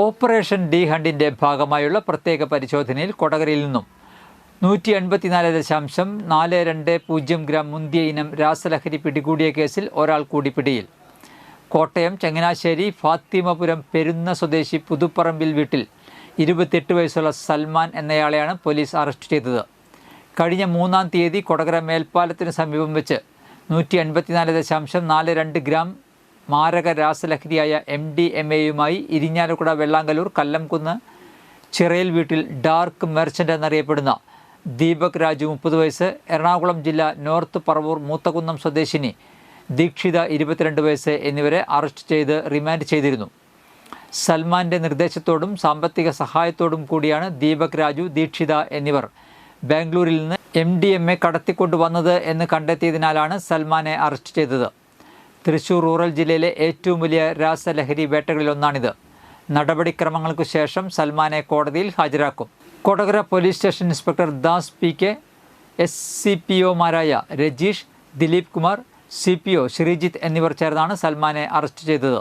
Operation D ഹണ്ടിന്റെ ഭാഗമായുള്ള പ്രത്യേക പരിശോധനയിൽ കൊടകരയിൽ നിന്നും നൂറ്റി എൺപത്തിനാല് ദശാംശം നാല് രണ്ട് പൂജ്യം ഗ്രാം മുന്തിയ ഇനം രാസലഹരി പിടികൂടിയ കേസിൽ ഒരാൾ കൂടി പിടിയിൽ. കോട്ടയം ചങ്ങനാശ്ശേരി ഫാത്തിമപുരം പെരുന്ന സ്വദേശി പുതുപ്പറമ്പിൽ വീട്ടിൽ ഇരുപത്തിയെട്ട് വയസ്സുള്ള സൽമാൻ എന്നയാളെയാണ് പോലീസ് അറസ്റ്റ് ചെയ്തത്. കഴിഞ്ഞ മൂന്നാം തീയതി കൊടകര മേൽപ്പാലത്തിന് സമീപം വെച്ച് നൂറ്റി എൺപത്തിനാല് ദശാംശം നാല് രണ്ട് ഗ്രാം മാരക രാസലഹരിയായ എം ഡി എം എയുമായി ഇരിഞ്ഞാലക്കുട വെള്ളാങ്കലൂർ കല്ലംകുന്ന് ചിറയിൽ വീട്ടിൽ ഡാർക്ക് മെർച്ചന്റ് എന്നറിയപ്പെടുന്ന ദീപക് രാജു മുപ്പത് വയസ്സ് എറണാകുളം ജില്ല നോർത്ത് പറവൂർ മൂത്തകുന്നം സ്വദേശിനി ദീക്ഷിത ഇരുപത്തിരണ്ട് വയസ്സ് എന്നിവരെ അറസ്റ്റ് ചെയ്ത് റിമാൻഡ് ചെയ്തിരുന്നു. സൽമാന്റെ നിർദ്ദേശത്തോടും സാമ്പത്തിക സഹായത്തോടും കൂടിയാണ് ദീപക് രാജു ദീക്ഷിത എന്നിവർ ബാംഗ്ലൂരിൽ നിന്ന് എം ഡി എം എ കടത്തിക്കൊണ്ടുവന്നത് എന്ന് കണ്ടെത്തിയതിനാലാണ് സൽമാനെ അറസ്റ്റ് ചെയ്തത്. തൃശൂർ റൂറൽ ജില്ലയിലെ ഏറ്റവും വലിയ രാസലഹരി വേട്ടകളിലൊന്നാണിത് നടപടിക്രമങ്ങൾക്കു ശേഷം സൽമാനെ കോടതിയിൽ ഹാജരാക്കും. Kodakara police station inspector Das P K S C P ഒമാരായ Rajeesh Dileep Kumar C P O Sreejith എന്നിവർ ചേർന്നാണ് സൽമാനെ അറസ്റ്റ് ചെയ്തത്.